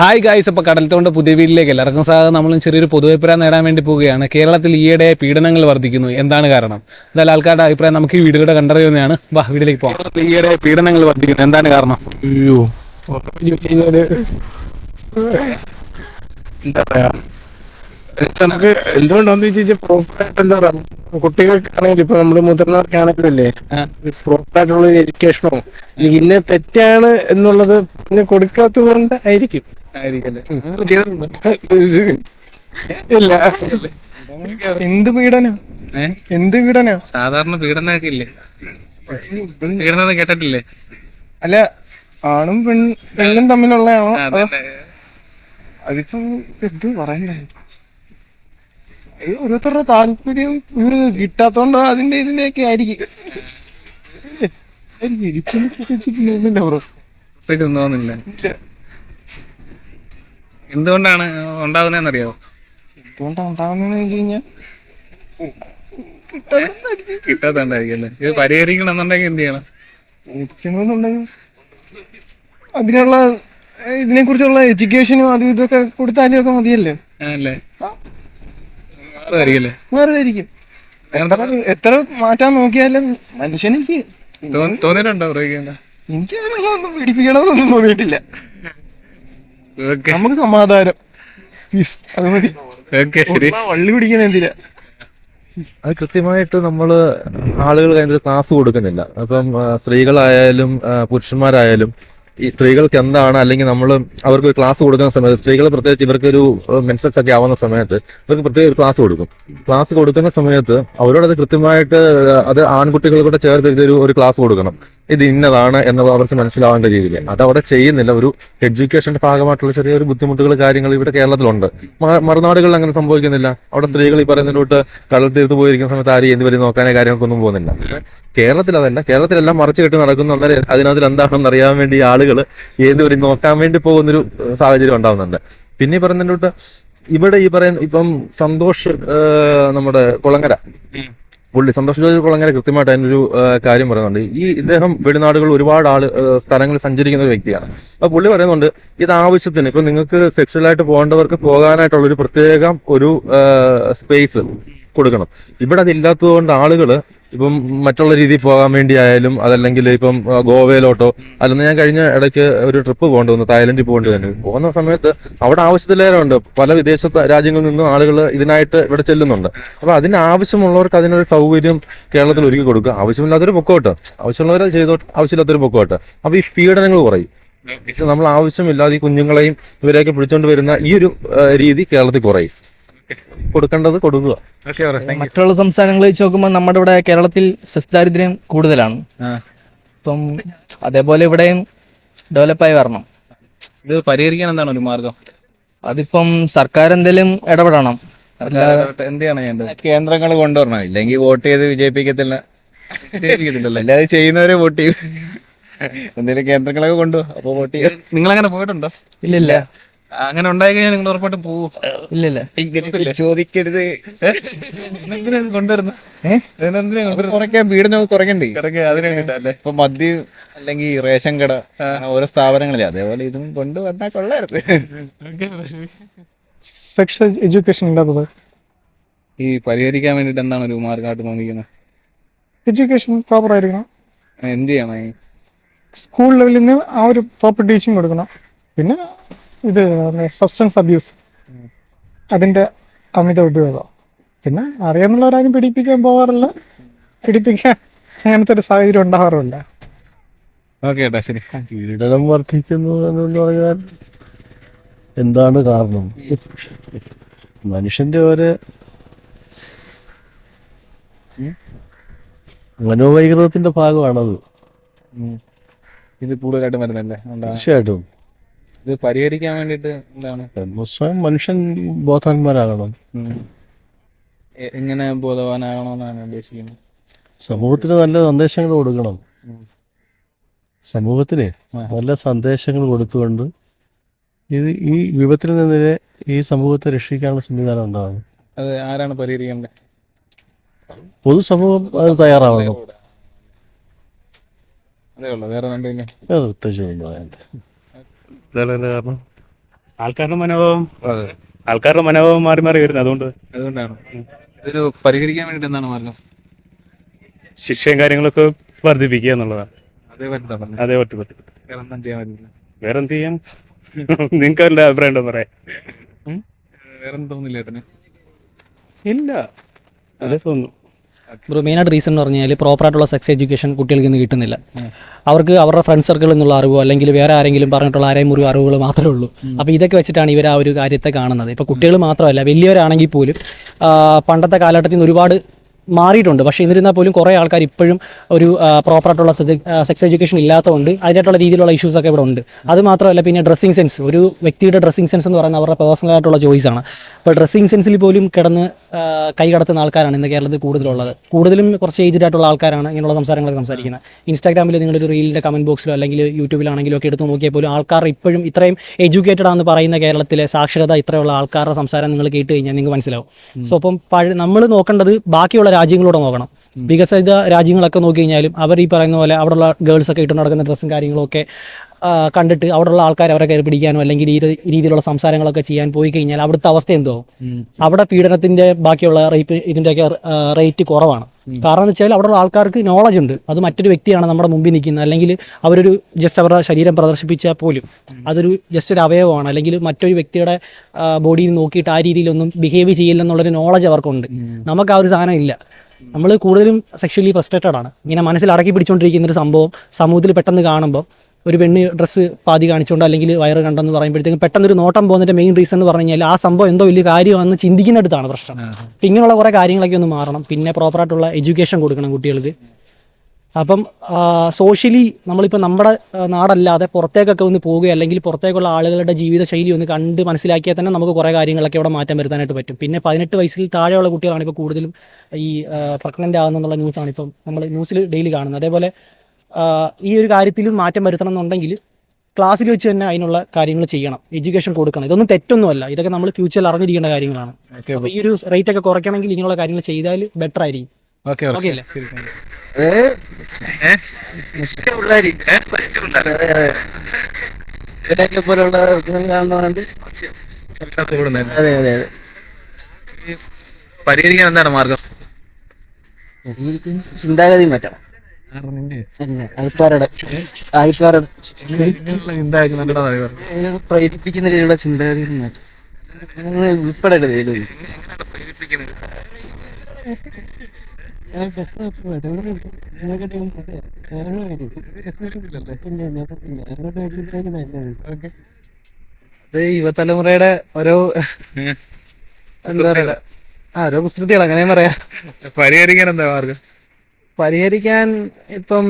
Hi guys അപ്പോൾ കടൽത്തോണ്ട് പുതിയ വീട്ടിലേക്ക് എല്ലാവർക്കും സ്വാഗതം. നമ്മളും ചെറിയൊരു പൊതുവഭിപ്രായം നേടാൻ വേണ്ടി പോവുകയാണ്. കേരളത്തിൽ ഈയിടെ പീഡനങ്ങൾ വർദ്ധിക്കുന്നു. എന്താണ് കാരണം? എന്തായാലും ആൾക്കാരുടെ അഭിപ്രായം നമുക്ക് ഈ വീടുകളുടെ കണ്ടറിയുന്നതാണ്. വാ വീട്ടിലേക്ക് പോകാം കേരളത്തിൽ ഈയിടെ പീഡനങ്ങൾ വർദ്ധിക്കുന്നു. എന്താണ് കാരണം? അയ്യോ എന്താ പറയാ? നമുക്ക് എന്തുകൊണ്ടാന്ന് ചോദിച്ചാൽ പ്രോപ്പറായിട്ട് എന്താ പറയാ കുട്ടികൾക്കാണെങ്കിലും ഇപ്പൊ നമ്മൾ മുതിർന്നവർക്കാണെങ്കിലും അല്ലേ പ്രോപ്പറായിട്ടുള്ള ഒരു എഡ്യൂക്കേഷനോ ഇന്ന തെറ്റാണ് എന്നുള്ളത് പിന്നെ കൊടുക്കാത്തത് കൊണ്ട് ആയിരിക്കും ഇല്ല. എന്ത് പീഡന? എന്ത് പീഡന? സാധാരണ പീഡനമൊക്കെ ഇല്ലേ പീഡനം കേട്ടിട്ടില്ലേ? അല്ല ആണും പെണ്ണും തമ്മിലുള്ളതാണോ? അതോ അതിപ്പോ എന്ത് പറയണ്ടേ ഓരോരുത്തരുടെ താല്പര്യം കിട്ടാത്തോണ്ടോ അതിന്റെ ഇതിന്റെയൊക്കെ ആയിരിക്കും. ബ്രോ. തോന്നുന്നില്ല ഇല്ല. എന്തുകൊണ്ടാണ് ഉണ്ടാവുന്നറിയോ എന്തുകൊണ്ടാണ് കഴിഞ്ഞാൽ കിട്ടാത്തണ്ടായിരിക്കും അല്ലേ? ഇത് പരിഹരിക്കണം എന്നുണ്ടെങ്കിൽ എന്ത് ചെയ്യണം? ഇരിക്കണമെന്നുണ്ടെങ്കിൽ അതിനുള്ള ഇതിനെ കുറിച്ചുള്ള എഡ്യൂക്കേഷനും അതും ഇതൊക്കെ കൊടുത്താലും ഒക്കെ മതിയല്ലേ? അല്ലേ മാറുമായിരിക്കും എത്ര എത്ര മാറ്റാൻ നോക്കിയാലും മനുഷ്യനെനിക്ക് തോന്നി- തോന്നിയിട്ടുണ്ടോ എനിക്ക് അങ്ങനെ ഒന്നും പിടിപ്പിക്കണമെന്നൊന്നും തോന്നിയിട്ടില്ല. നമുക്ക് സമാധാനം. അത് മതി. വള്ളി പിടിക്കുന്ന എന്തിനാ? അത് കൃത്യമായിട്ട് നമ്മൾ ആളുകൾ അതിന്റെ ക്ലാസ് കൊടുക്കുന്നില്ല. അപ്പം സ്ത്രീകളായാലും പുരുഷന്മാരായാലും ഈ സ്ത്രീകൾക്ക് എന്താണ് അല്ലെങ്കിൽ നമ്മൾ അവർക്ക് ക്ലാസ് കൊടുക്കുന്ന സമയത്ത് സ്ത്രീകൾ പ്രത്യേകിച്ച് ഇവർക്ക് ഒരു മെൻസസ് ഒക്കെ ആവുന്ന സമയത്ത് ഇവർക്ക് പ്രത്യേക ഒരു ക്ലാസ് കൊടുക്കും. ക്ലാസ് കൊടുക്കുന്ന സമയത്ത് അവരോട് അത് കൃത്യമായിട്ട് അത് ആൺകുട്ടികൾ കൂടെ ചേർത്ത് ഒരു ക്ലാസ് കൊടുക്കണം. ഇത് ഇന്നതാണ് എന്നത് അവർക്ക് മനസ്സിലാവേണ്ട രീതിയിൽ അത് അവിടെ ചെയ്യുന്നില്ല. ഒരു എഡ്യൂക്കേഷന്റെ ഭാഗമായിട്ടുള്ള ചെറിയൊരു ബുദ്ധിമുട്ടുകൾ കാര്യങ്ങൾ ഇവിടെ കേരളത്തിലുണ്ട്. മറുനാടുകളിൽ അങ്ങനെ സംഭവിക്കുന്നില്ല. അവിടെ സ്ത്രീകൾ ഈ പറയുന്നതിലോട്ട് തൊട്ട് കടൽ തീർത്ത് പോയിരിക്കുന്ന സമയത്ത് ആരും എന്ത് വരും നോക്കാനേ കാര്യങ്ങൾക്കൊന്നും പോകുന്നില്ല. കേരളത്തിൽ അതല്ല. കേരളത്തിലെല്ലാം മറച്ചു കെട്ടി നടക്കുന്നു അന്നേരം അതിനകത്ത് എന്താണെന്ന് അറിയാൻ വേണ്ടി ആളുകൾ ഏത് വരും നോക്കാൻ വേണ്ടി പോകുന്നൊരു സാഹചര്യം ഉണ്ടാവുന്നുണ്ട്. പിന്നെ ഈ പറയുന്നതിലോട്ട് ഇവിടെ ഈ പറയുന്ന ഇപ്പം സന്തോഷ് നമ്മുടെ കുളങ്ങര. പുള്ളി സന്തോഷ് ജോർജ് കുളങ്ങര കൃത്യമായിട്ട് അതിന്റെ ഒരു കാര്യം പറയുന്നുണ്ട്. ഈ ഇദ്ദേഹം വെളിനാടുകൾ ഒരുപാട് ആൾ സ്ഥലങ്ങൾ സഞ്ചരിക്കുന്ന ഒരു വ്യക്തിയാണ്. അപ്പൊ പുള്ളി പറയുന്നുണ്ട് ഇത് ആവശ്യത്തിന് ഇപ്പൊ നിങ്ങൾക്ക് സെക്ഷലായിട്ട് പോകേണ്ടവർക്ക് പോകാനായിട്ടുള്ള ഒരു പ്രത്യേകം ഒരു സ്പേസ് കൊടുക്കണം. ഇവിടെ അതില്ലാത്തത് കൊണ്ട് ആളുകൾ ഇപ്പം മറ്റുള്ള രീതിയിൽ പോകാൻ വേണ്ടി ആയാലും അതല്ലെങ്കിൽ ഇപ്പം ഗോവയിലോട്ടോ അല്ലെങ്കിൽ ഞാൻ കഴിഞ്ഞ ഇടയ്ക്ക് ഒരു ട്രിപ്പ് പോകേണ്ടി വന്നു തായ്ലൻഡിൽ പോകേണ്ടി വന്നു പോകുന്ന സമയത്ത് അവിടെ ആവശ്യത്തിലേറെ ഉണ്ട് പല വിദേശ രാജ്യങ്ങളിൽ നിന്നും ആളുകൾ ഇതിനായിട്ട് ഇവിടെ ചെല്ലുന്നുണ്ട്. അപ്പൊ അതിന് ആവശ്യമുള്ളവർക്ക് അതിനൊരു സൗകര്യം കേരളത്തിൽ ഒരുക്കി കൊടുക്കുക. ആവശ്യമില്ലാത്തൊരു പൊക്കോട്ട്. ആവശ്യമുള്ളവരെ ചെയ്തോട്ട് ആവശ്യമില്ലാത്തൊരു പൊക്കോട്ട്. അപ്പൊ ഈ പീഡനങ്ങൾ കുറയും. നമ്മൾ ആവശ്യമില്ലാതെ ഈ കുഞ്ഞുങ്ങളെയും ഇവരെയൊക്കെ പിടിച്ചോണ്ട് വരുന്ന ഈ ഒരു രീതി കേരളത്തിൽ കുറയും. കൊടുക്കേണ്ടത് കൊടുക്കുക. ഓക്കെ മറ്റുള്ള സംസ്ഥാനങ്ങൾ വെച്ച് നോക്കുമ്പോൾ നമ്മുടെ ഇവിടെ കേരളത്തിൽ സസ്ദാരിദ്ര്യം കൂടുതലാണ്. ഇപ്പം അതേപോലെ ഇവിടെയും ഡെവലപ്പായി വരണം. ഇത് പരിഹരിക്കാൻ എന്താണ് ഒരു മാർഗം? അതിപ്പം സർക്കാർ എന്തെങ്കിലും ഇടപെടണം. എന്താണ് ചെയ്യേണ്ടത് കേന്ദ്രങ്ങൾ കൊണ്ടുവരണം. ഇല്ലെങ്കിൽ വോട്ട് ചെയ്ത് വിജയിപ്പിക്കത്തില്ല. അല്ലാതെ ചെയ്യുന്നവരെ വോട്ട് ചെയ്യും. എന്തെങ്കിലും കേന്ദ്രങ്ങളൊക്കെ കൊണ്ടുപോകും അപ്പൊ വോട്ട് ചെയ്യും. നിങ്ങൾ അങ്ങനെ പോയിട്ടുണ്ടോ? ഇല്ലില്ല. അങ്ങനെ ഉണ്ടായി കഴിഞ്ഞാൽ നിങ്ങൾ ഉറപ്പായിട്ടും പോവും. ഇല്ലല്ല. ഇങ്ങനെ ചോദിക്കരുത്. കൊണ്ടുവരുന്നത്? കുറയ്ക്കാൻ വീടിനൊക്കെ കുറയ്ക്കണ്ടേ? കിടക്ക് അതിനെ ഇപ്പൊ മദ്യം അല്ലെങ്കിൽ റേഷൻ കട ഓരോ സ്ഥാപനങ്ങളിലെ അതേപോലെ ഇതും കൊണ്ടുവന്നാ കൊള്ളായിരുന്നു. സെക്ഷൽ എഡ്യൂക്കേഷൻ ഇല്ലാത്തത് ഈ പരിഹരിക്കാൻ വേണ്ടിട്ട് എന്താണ് ഒരു മാർഗമായിട്ട് തോന്നിക്കുന്നത്? എഡ്യൂക്കേഷൻ പ്രോപ്പർ ആയിരിക്കണം. എന്ത് ചെയ്യണം? സ്കൂൾ ലെവലിൽ നിന്ന് ആ ഒരു പ്രോപ്പർ ടീച്ചിങ് കൊടുക്കണം. പിന്നെ ഇത് സബ്സ്റ്റൻസ് അബ്യൂസ് അതിന്റെ അമിത ഉപയോഗം. പിന്നെ അറിയാമെന്നുള്ളവരാരും പിടിപ്പിക്കാൻ പോകാറില്ല. പിടിപ്പിക്കാൻ അങ്ങനത്തെ ഒരു സാഹചര്യം ഉണ്ടാവാറുമില്ല. ഓക്കെ ഏട്ടാ ശരി പീഡനം വർദ്ധിക്കുന്നു എന്ന് പറഞ്ഞാൽ എന്താണ് കാരണം? മനുഷ്യന്റെ ഒരു മനോവൈകൃതത്തിന്റെ ഭാഗമാണത്. ഇത് കൂടുതലായിട്ട് വരുന്നല്ലേ തീർച്ചയായിട്ടും. ഇത് പരിഹരിക്കാൻ വേണ്ടിട്ട് എന്താണ്? സ്വയം മനുഷ്യൻ ബോധവാന്മാരാകണം. എ- എങ്ങനെ ബോധവാനാകണമെന്നാണ് ഉദ്ദേശിക്കുന്നത്? സമൂഹത്തിന് നല്ല സന്ദേശങ്ങൾ കൊടുക്കണം. സമൂഹത്തിന് നല്ല സന്ദേശങ്ങൾ കൊടുത്തുകൊണ്ട് ഇത് ഈ വിപത്തിൽ നിന്നിനെ ഈ സമൂഹത്തെ രക്ഷിക്കാനുള്ള സംവിധാനം ഉണ്ടാകും അത് ആരാണ് പരിഹരിക്കേണ്ടത്? പൊതുസമൂഹം അത് തയ്യാറാവണം. അതേ ഉള്ളൂ വേറെ എന്തെങ്കിലും പ്രത്യേകിച്ച് ഇതാണ് അതിന്റെ കാരണം. ആൾക്കാരുടെ മനോഭാവം. ആൾക്കാരുടെ മനോഭാവം മാറി മാറി വരുന്നത് അതുകൊണ്ട്. അതുകൊണ്ടാണ്. ഇതൊരു പരിഹരിക്കാൻ വേണ്ടിട്ട് എന്താണ് മാർഗം? ശിക്ഷയും കാര്യങ്ങളൊക്കെ വർദ്ധിപ്പിക്കുക എന്നുള്ളതാണ്. അതേ പറ്റും അതേ പറ്റു പറ്റും വേറെ എന്താ ചെയ്യാൻ പറ്റില്ല. വേറെ എന്ത് ചെയ്യാം നിങ്ങൾക്ക് അതിന്റെ അഭിപ്രായം ഉണ്ടോ പറയാ. വേറെ ഒന്നും തോന്നില്ല ഇല്ല. അതേ തോന്നുന്നു. ബ്രോ മെയിനായിട്ട് റീസൺ എന്ന് പറഞ്ഞാൽ പ്രോപ്പറായിട്ടുള്ള സെക്സ് എഡ്യൂക്കേഷൻ കുട്ടികൾക്ക് ഇന്ന് കിട്ടുന്നില്ല. അവർക്ക് അവരുടെ ഫ്രണ്ട് സർക്കിളിൽ നിന്നുള്ള അറിവോ അല്ലെങ്കിൽ വേറെ ആരെങ്കിലും പറഞ്ഞിട്ടുള്ള ആരെയും ഒരു അറിവുകൾ മാത്രമേ ഉള്ളൂ. അപ്പോൾ ഇതൊക്കെ വെച്ചിട്ടാണ് ഇവർ ആ ഒരു കാര്യത്തെ കാണുന്നത്. ഇപ്പോൾ കുട്ടികൾ മാത്രമല്ല വലിയവരാണെങ്കിൽ പോലും പണ്ടത്തെ കാലഘട്ടത്തിൽ നിന്ന് ഒരുപാട് മാറിയിട്ടുണ്ട്. പക്ഷേ എന്നിരുന്നാൽ പോലും കുറേ ആൾക്കാർ ഇപ്പോഴും ഒരു പ്രോപ്പറായിട്ടുള്ള സെക്സ് എഡ്യൂക്കേഷൻ ഇല്ലാത്തതുകൊണ്ട് അതിനായിട്ടുള്ള രീതിയിലുള്ള ഇഷ്യൂസ് ഒക്കെ ഇവിടെ ഉണ്ട്. അത് മാത്രമല്ല പിന്നെ ഡ്രസ്സിങ് സെൻസ് ഒരു വ്യക്തിയുടെ ഡ്രസ്സിങ് സെൻസ് എന്ന് പറയുന്നത് അവരുടെ പേഴ്സണൽ ആയിട്ടുള്ള ചോയ്സ് ആണ്. അപ്പോൾ ഡ്രസ്സിങ് സെൻസിൽ പോലും കിടന്ന് കൈ കടത്തുന്ന ആൾക്കാരാണ് ഇന്ന് കേരളത്തിൽ കൂടുതലുള്ളത്. കൂടുതലും കുറച്ച് ഏജ്ഡ് ആയിട്ടുള്ള ആൾക്കാരാണ് ഇങ്ങനെയുള്ള സംസാരങ്ങളൊക്കെ സംസാരിക്കുന്നത്. ഇൻസ്റ്റാഗ്രാമിൽ നിങ്ങളൊരു റീലിന്റെ കമന്റ് ബോക്സിലോ അല്ലെങ്കിൽ യൂട്യൂബിലാണെങ്കിലും ഒക്കെ എടുത്ത് നോക്കിയാൽ പോലും ആൾക്കാർ ഇപ്പോഴും ഇത്രയും എഡ്യൂക്കേറ്റഡ് ആണെന്ന് പറയുന്ന കേരളത്തിലെ സാക്ഷരത ഇത്രയുള്ള ആൾക്കാരുടെ സംസാരം നിങ്ങൾ കേട്ട് കഴിഞ്ഞാൽ നിങ്ങൾക്ക് മനസ്സിലാവും. സോ അപ്പം നമ്മൾ നോക്കേണ്ടത് ബാക്കിയുള്ള രാജ്യങ്ങളോട് നോക്കണം. വികസിത രാജ്യങ്ങളൊക്കെ നോക്കി കഴിഞ്ഞാലും അവർ ഈ പറയുന്ന പോലെ അവിടെയുള്ള ഗേൾസൊക്കെ ഇട്ട് നടക്കുന്ന ഡ്രസ്സും കാര്യങ്ങളൊക്കെ കണ്ടിട്ട് അവിടെയുള്ള ആൾക്കാർ അവരെ കയറി പിടിക്കാനോ അല്ലെങ്കിൽ ഈ രീതിയിലുള്ള സംസാരങ്ങളൊക്കെ ചെയ്യാൻ പോയി കഴിഞ്ഞാൽ അവിടുത്തെ അവസ്ഥ എന്തോ? അവിടെ പീഡനത്തിന്റെ ബാക്കിയുള്ള റേപ്പ് ഇതിന്റെയൊക്കെ റേറ്റ് കുറവാണ്. കാരണം എന്ന് വെച്ചാൽ അവിടെയുള്ള ആൾക്കാർക്ക് നോളജ് ഉണ്ട്. അത് മറ്റൊരു വ്യക്തിയാണ് നമ്മുടെ മുമ്പിൽ നിൽക്കുന്നത്. അല്ലെങ്കിൽ അവരൊരു ജസ്റ്റ് അവരുടെ ശരീരം പ്രദർശിപ്പിച്ചാൽ പോലും അതൊരു ജസ്റ്റ് ഒരു അവയവമാണ്. അല്ലെങ്കിൽ മറ്റൊരു വ്യക്തിയുടെ ബോഡിയിൽ നോക്കിയിട്ട് ആ രീതിയിലൊന്നും ബിഹേവ് ചെയ്യില്ലെന്നുള്ളൊരു നോളജ് അവർക്കുണ്ട്. നമുക്ക് ആ ഒരു സാധനം ഇല്ല. നമ്മൾ കൂടുതലും സെക്ഷലി ഫ്രസ്ട്രേറ്റഡ് ആണ്. ഇങ്ങനെ മനസ്സിൽ അടക്കി പിടിച്ചുകൊണ്ടിരിക്കുന്ന ഒരു സംഭവം സമൂഹത്തിൽ പെട്ടെന്ന് കാണുമ്പോൾ ഒരു പെണ്ണ് ഡ്രസ്സ് പാതി കാണിച്ചുകൊണ്ട് അല്ലെങ്കിൽ വയറ് കണ്ടെന്ന് പറയുമ്പോഴത്തേക്കും പെട്ടെന്നൊരു നോട്ടം പോകുന്നതിന്റെ മെയിൻ റീസൺ എന്ന് പറഞ്ഞു കഴിഞ്ഞാൽ ആ സംഭവം എന്തോ വലിയ കാര്യമാണെന്ന് ചിന്തിക്കുന്നിടത്താണ് പ്രശ്നം. അപ്പം ഇങ്ങനെയുള്ള കുറേ കാര്യങ്ങളൊക്കെ ഒന്ന് മാറണം. പിന്നെ പ്രോപ്പറായിട്ടുള്ള എഡ്യൂക്കേഷൻ കൊടുക്കണം കുട്ടികൾക്ക്. അപ്പം സോഷ്യലി നമ്മളിപ്പോൾ നമ്മുടെ നാടല്ലാതെ പുറത്തേക്കൊക്കെ ഒന്ന് പോവുക അല്ലെങ്കിൽ പുറത്തേക്കുള്ള ആളുകളുടെ ജീവിതശൈലി ഒന്ന് കണ്ട് മനസ്സിലാക്കിയാൽ തന്നെ നമുക്ക് കുറേ കാര്യങ്ങളൊക്കെ ഇവിടെ മാറ്റം വരുത്താനായിട്ട് പറ്റും. പിന്നെ പതിനെട്ട് വയസ്സിൽ താഴെയുള്ള കുട്ടികളാണ് ഇപ്പോൾ കൂടുതലും ഈ പ്രഗ്നന്റ് ആകുന്നുള്ള ന്യൂസാണ് ഇപ്പം നമ്മൾ ന്യൂസിൽ ഡെയിലി കാണുന്നത്. അതേപോലെ ഈ ഒരു കാര്യത്തിൽ മാറ്റം വരുത്തണം എന്നുണ്ടെങ്കിൽ ക്ലാസ്സിൽ വെച്ച് തന്നെ അതിനുള്ള കാര്യങ്ങൾ ചെയ്യണം. എഡ്യൂക്കേഷൻ കൊടുക്കണം. ഇതൊന്നും തെറ്റൊന്നുമല്ല. ഇതൊക്കെ നമ്മൾ ഫ്യൂച്ചറിൽ അറിഞ്ഞിരിക്കേണ്ട കാര്യങ്ങളാണ്. അപ്പോൾ ഈ ഒരു റേറ്റ് ഒക്കെ കുറയ്ക്കണമെങ്കിൽ ഇങ്ങനെയുള്ള കാര്യങ്ങൾ ചെയ്താൽ ബെറ്റർ ആയിരിക്കും. ഓക്കെ ഓക്കെ പോലുള്ള കാണുന്നതുകൊണ്ട് അതെ അതെ പരിഹരിക്കാൻ എന്താണ് മാർഗം? ചിന്താഗതി മാറ്റണം പ്രേരിപ്പിക്കുന്ന രീതിയിലുള്ള ചിന്താഗതി മാറ്റം. ഉൾപ്പെടരുത് ഇതിൽ. അത് യുവതലമുറയുടെ ഓരോ എന്താ പറയാ ആ ഓരോ കുസൃതികൾ അങ്ങനെ പറയാ. പരിഹരിക്കാൻ എന്താ മാർഗം? പരിഹരിക്കാൻ ഇപ്പം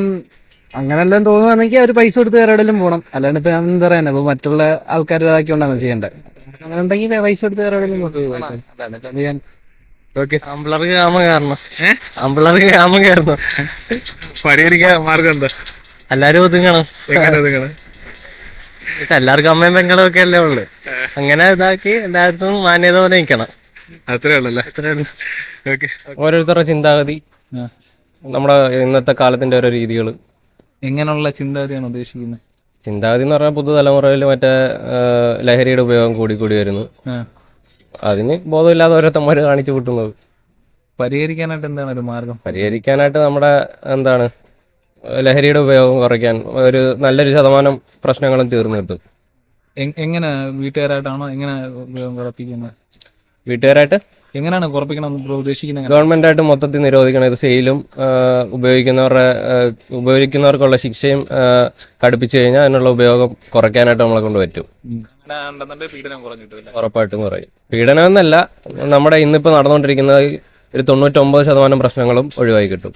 അങ്ങനെല്ലാം തോന്നുവാണെങ്കിൽ അവർ പൈസ കൊടുത്ത് വേറെ എവിടെയെങ്കിലും പോകണം അല്ലാണ്ട് ഇപ്പൊ ഞാൻ എന്താ പറയാ ഇപ്പൊ മറ്റുള്ള ആൾക്കാർ ഇതാക്കിക്കൊണ്ടാണ് ചെയ്യേണ്ടത്. അങ്ങനെ ഉണ്ടെങ്കിൽ പൈസ കൊടുത്ത് വേറെ എവിടെയെങ്കിലും ചെയ്യാൻ അമ്പിളർക്ക് കാമം കാരണം. അമ്പിളർക്ക് കാമം കാരണം. പരിഹരിക്കാൻ മാർഗം എന്താ? എല്ലാരും ഒതുങ്ങണം. എങ്ങനെ ഒതുങ്ങണം? എല്ലാവർക്കും അമ്മയും പെങ്ങളും ഒക്കെ അല്ലേ ഉള്ളു. അങ്ങനെ ഇതാക്കി എല്ലായിടത്തും മാന്യത പോലെ നിൽക്കണം. അത്രേ ഉള്ളല്ലേ ഓക്കെ. ഓരോരുത്തരുടെ ചിന്താഗതി. നമ്മുടെ ഇന്നത്തെ കാലത്തിന്റെ ഓരോ രീതികൾ. എങ്ങനെയുള്ള ചിന്താഗതിയാണ് ഉദ്ദേശിക്കുന്നത്? ചിന്താഗതി എന്ന് പറഞ്ഞാൽ പുതുതലമുറയിൽ മറ്റേ ലഹരിയുടെ ഉപയോഗം കൂടി കൂടി വരുന്നു. അതിന് ബോധമില്ലാതെ ഓരോരുത്തന്മാര് കാണിച്ചു കൂട്ടുന്നത്. പരിഹരിക്കാനായിട്ട് എന്താണ് ഒരു മാർഗം? പരിഹരിക്കാനായിട്ട് നമ്മുടെ എന്താണ് ലഹരിയുടെ ഉപയോഗം കുറയ്ക്കാൻ ഒരു നല്ലൊരു ശതമാനം പ്രശ്നങ്ങളും തീർന്നു കിട്ടും. എങ്ങനെ വീട്ടുകാരായിട്ടാണോ എങ്ങനെ ഉപയോഗം കുറപ്പിക്കുന്നത്? വീട്ടുകാരായിട്ട് എങ്ങനെയാണ് കുറപ്പിക്കണം ഉദ്ദേശിക്കുന്നത് ഗവൺമെന്റ് ആയിട്ട് മൊത്തത്തിൽ നിരോധിക്കണം. ഇത് സെയിലും ഉപയോഗിക്കുന്നവരുടെ ഉപയോഗിക്കുന്നവർക്കുള്ള ശിക്ഷയും കടുപ്പിച്ചു കഴിഞ്ഞാൽ അതിനുള്ള ഉപയോഗം കുറയ്ക്കാനായിട്ട് നമ്മളെ കൊണ്ട് പറ്റും. ഉറപ്പായിട്ടും കുറയും. പീഡനം എന്നല്ല നമ്മുടെ ഇന്നിപ്പോൾ നടന്നുകൊണ്ടിരിക്കുന്നത് ഒരു തൊണ്ണൂറ്റൊമ്പത് ശതമാനം പ്രശ്നങ്ങളും ഒഴിവായി കിട്ടും.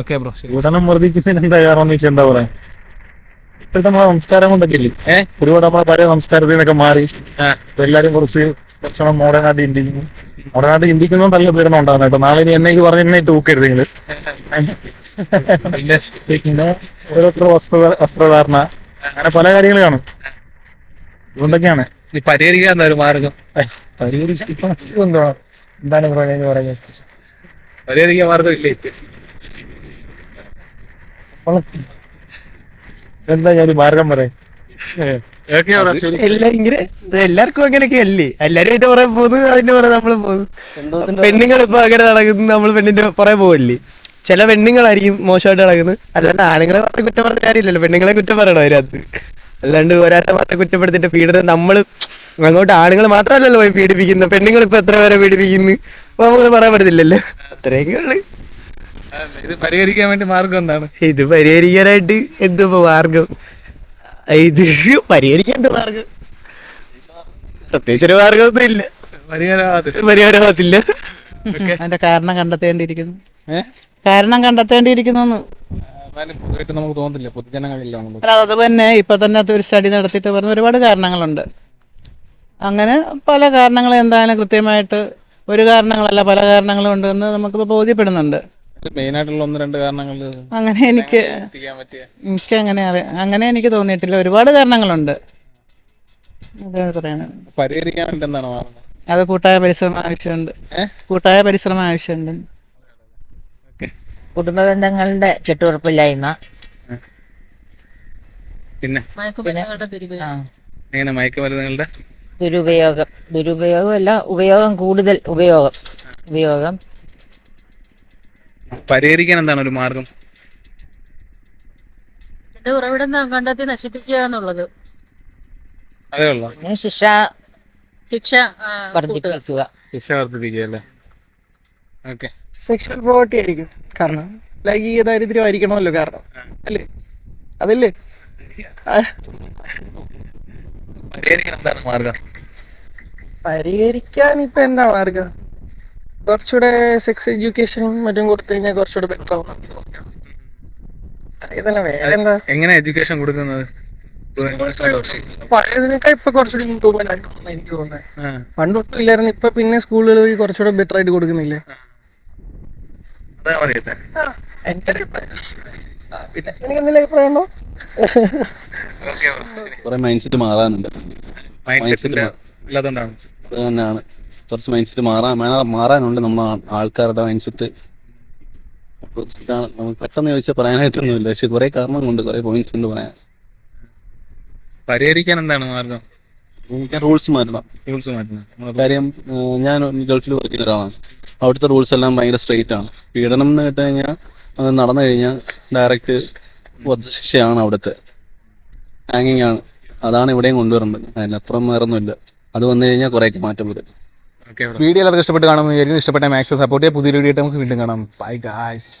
ഓക്കെ ബ്രോ ശരി. പീഡനം വർദ്ധിക്കുന്നതിന് എന്താ കാരണം എന്ന് വെച്ചാൽ എന്താ പറയാ? ഇപ്പോഴത്തെ നമ്മളെ സംസ്കാരം കൊണ്ടൊക്കെ ഇല്ലേ? ഒരുപാട് നമ്മളെ പഴയ സംസ്കാരത്തിൽ നിന്നൊക്കെ മാറി. എല്ലാരും കുറച്ച് ഭക്ഷണം മോഡേൺ ആയിട്ട് ചിന്തിക്കുന്നു. ആയിട്ട് ചിന്തിക്കുന്നോണ്ടല്ല പീഡനം ഉണ്ടാകുന്നത് കേട്ടോ നാളെ ഇനി എന്നെ ഇത് പറഞ്ഞ് എന്നെ ഇട്ട് ഊക്കരുത് നിങ്ങൾ. പിന്നെ? ഓരോരുത്തർ വസ്ത്ര വസ്ത്രധാരണ. അങ്ങനെ പല കാര്യങ്ങൾ കാണും. അതുകൊണ്ടൊക്കെയാണ് ഈ പരിഹരിക്കാൻ ഒരു മാർഗം. പരിഹരിക്കാൻ ഇപ്പൊ എന്തോ? എന്താണ് പറയുന്നത് പറയുന്നത്? പരിഹരിക്കാൻ മാർഗം ഇല്ലേ എന്താ ഞാൻ ഒരു മാർഗം പറയാം. എല്ലാം എല്ലാവർക്കും അങ്ങനെയൊക്കെ അല്ലേ എല്ലാരും അതിന്റെ പുറകെ പോകുന്നു അതിന്റെ പുറകെ നമ്മൾ പോകുന്നു പെണ്ണുങ്ങൾ ഇപ്പൊ അങ്ങനെ നടക്കുന്നു നമ്മൾ പെണ്ണിന്റെ പുറകെ പോവല്ലേ ചില പെണ്ണുങ്ങളായിരിക്കും മോശമായിട്ട് നടക്കുന്നത് അല്ലാണ്ട് ആണുങ്ങളെ മാത്രം കുറ്റം പറഞ്ഞ കാര്യമില്ലല്ലോ പെണ്ണുങ്ങളെ കുറ്റം പറയണം അതിനകത്ത് അല്ലാണ്ട് ഒരാളെ മാത്രം കുറ്റപ്പെടുത്തിട്ട് പീഡനം നമ്മൾ അങ്ങോട്ട് ആണുങ്ങൾ മാത്രമല്ലല്ലോ പോയി പീഡിപ്പിക്കുന്നത് പെണ്ണുങ്ങൾ ഇപ്പൊ എത്ര പേരെ പീഡിപ്പിക്കുന്നു അപ്പൊ നമുക്ക് പറയാൻ പറ്റത്തില്ലല്ലോ അത്രയൊക്കെ ഉള്ളു ഇത് പരിഹരിക്കാൻ വേണ്ടി മാർഗം എന്താണ് ഇത് പരിഹരിക്കാനായിട്ട് എന്തോ മാർഗം ഇത് പരിഹരിക്കാൻ എന്ത് മാർഗം? പ്രത്യേകിച്ചൊരു മാർഗമൊന്നും ഇല്ല പരിഹാരമാകത്തില്ല അതിന്റെ കാരണം കണ്ടെത്തേണ്ടിയിരിക്കുന്നു? കാരണം കണ്ടെത്തേണ്ടിയിരിക്കുന്നു നമുക്ക് തോന്നുന്നില്ല. പൊതുജനങ്ങളില്ല അല്ല അത് തന്നെ ഇപ്പൊ തന്നെ അത് ഒരു സ്റ്റഡി നടത്തിയിട്ട് പറഞ്ഞ ഒരുപാട് കാരണങ്ങളുണ്ട്. അങ്ങനെ പല കാരണങ്ങൾ എന്തായാലും കൃത്യമായിട്ട് ഒരു കാരണങ്ങളല്ല പല കാരണങ്ങളും ഉണ്ടെന്ന് നമുക്കിപ്പോൾ ബോധ്യപ്പെടുന്നുണ്ട്. മെയിൻ ആയിട്ടുള്ള ഒന്ന് രണ്ട് കാരണങ്ങൾ അങ്ങനെ എനിക്ക് എനിക്ക് അങ്ങനെ അറിയാം അങ്ങനെ എനിക്ക് തോന്നിയിട്ടില്ല. ഒരുപാട് കാരണങ്ങളുണ്ട്. അതാണ് പറയാനുള്ളത് പരിഹരിക്കാൻ വേണ്ടി എന്താണ് മാർഗം? അത് കൂട്ടായ പരിശ്രമം ആവശ്യമുണ്ട്. കൂട്ടായ പരിശ്രമം ആവശ്യമുണ്ട്. കുടുംബ ബന്ധങ്ങളുടെ കെട്ടുറപ്പില്ലായ്മ. പിന്നെ? ആ, എങ്ങനെ മയക്കുമരുന്നുകളുടെ? ദുരുപയോഗം. ദുരുപയോഗമല്ല ഉപയോഗം കൂടുതൽ. ഉപയോഗം. ഉപയോഗം. പരിഹരിക്കാൻ എന്താണ് ഒരു മാർഗം? ഇതിന്റെ ഉറവിടം കണ്ടെത്തി നശിപ്പിക്കുക എന്നുള്ളത്. അതേ ഉള്ളൂ? പിന്നെ ശിക്ഷ ശിക്ഷ വർദ്ധിപ്പിക്കുക. ശിക്ഷ വർദ്ധിപ്പിക്കുക അല്ലേ? ഓക്കെ. സെക്ഷൽ പ്രോപ്പർട്ടി ആയിരിക്കും കാരണം ലൈംഗിക ദാരിദ്ര്യമായിരിക്കണമല്ലോ കാരണം. അല്ലേ? അതല്ലേ? പരിഹരിക്കാൻ എന്താണ് മാർഗം? പരിഹരിക്കാൻ ഇപ്പൊ എന്താ മാർഗം? കുറച്ചുകൂടെ സെക്സ് എഡ്യൂക്കേഷനും മറ്റും കൊടുത്തു കഴിഞ്ഞാൽ കുറച്ചുകൂടെ ബെറ്റർ ആവും അറിയതല്ല വേറെ എന്താ എങ്ങനെ എഡ്യൂക്കേഷൻ കൊടുക്കുന്നത്? പഴയതിനേക്കാൾ ഇപ്പൊ കുറച്ചുകൂടി ഇമ്പ്രൂവ്മെന്റ് ആയിരിക്കും എനിക്ക് തോന്നുന്നത് പണ്ടൊട്ടും ഇല്ലായിരുന്നു ഇപ്പൊ പിന്നെ സ്കൂളുകൾ വഴി കുറച്ചുകൂടെ ബെറ്റർ ആയിട്ട് കൊടുക്കുന്നില്ലേ? എന്റെ പിന്നെ എനിക്ക് എന്തെങ്കിലും അഭിപ്രായം ഉണ്ടോ? കുറെ മൈൻഡ് സെറ്റ് മാറാനുണ്ട് മൈൻഡ് സെറ്റ് ഇല്ലാത്തതുകൊണ്ടാണ് അത് തന്നെയാണ്. കുറച്ച് മൈൻഡ് സെറ്റ് മാറാൻ മാറാ- മാറാനുണ്ട് നമ്മൾ ആൾക്കാരുടെ മൈൻഡ് സെറ്റ് പെട്ടെന്ന് ചോദിച്ചാൽ പറയാനായിട്ടൊന്നുമില്ല. പക്ഷെ കുറെ കാരണങ്ങളുണ്ട് കുറെ പോയിന്റ്സ് ഉണ്ട് പറയാൻ. പരിഹരിക്കാൻ എന്താണ് മാർഗം? റൂൾസ് മാറ്റണം. റൂൾസ് മാറ്റണം. കാര്യം ഞാൻ ഗൾഫിൽ വർക്ക് ചെയ്യുന്ന ഒരാളാണ്. അവിടുത്തെ റൂൾസ് എല്ലാം ഭയങ്കര സ്ട്രെയിറ്റ് ആണ്. പീഡനം എന്ന് കേട്ട് കഴിഞ്ഞാൽ നടന്നു കഴിഞ്ഞാൽ ഡയറക്റ്റ് വധശിക്ഷയാണ് അവിടുത്തെ. ഹാങ്ങിങ് ആണ്. അതാണ് ഇവിടെയും കൊണ്ടുവരേണ്ടത്. അതിനപ്പുറം വേറൊന്നുമില്ല. അത് വന്നു കഴിഞ്ഞാൽ കുറേയൊക്കെ മാറ്റം വരും. വീഡിയോ എല്ലാവർക്കും ഇഷ്ടപ്പെട്ട് കാണുമെന്ന് വിചാരിക്കുന്നു. ഇഷ്ടപ്പെട്ട മാക്സ് സപ്പോർട്ട് ചെയ്യാം. പുതിയ വീഡിയോ ആയിട്ട് നമുക്ക് വീണ്ടും കാണാം. Bye guys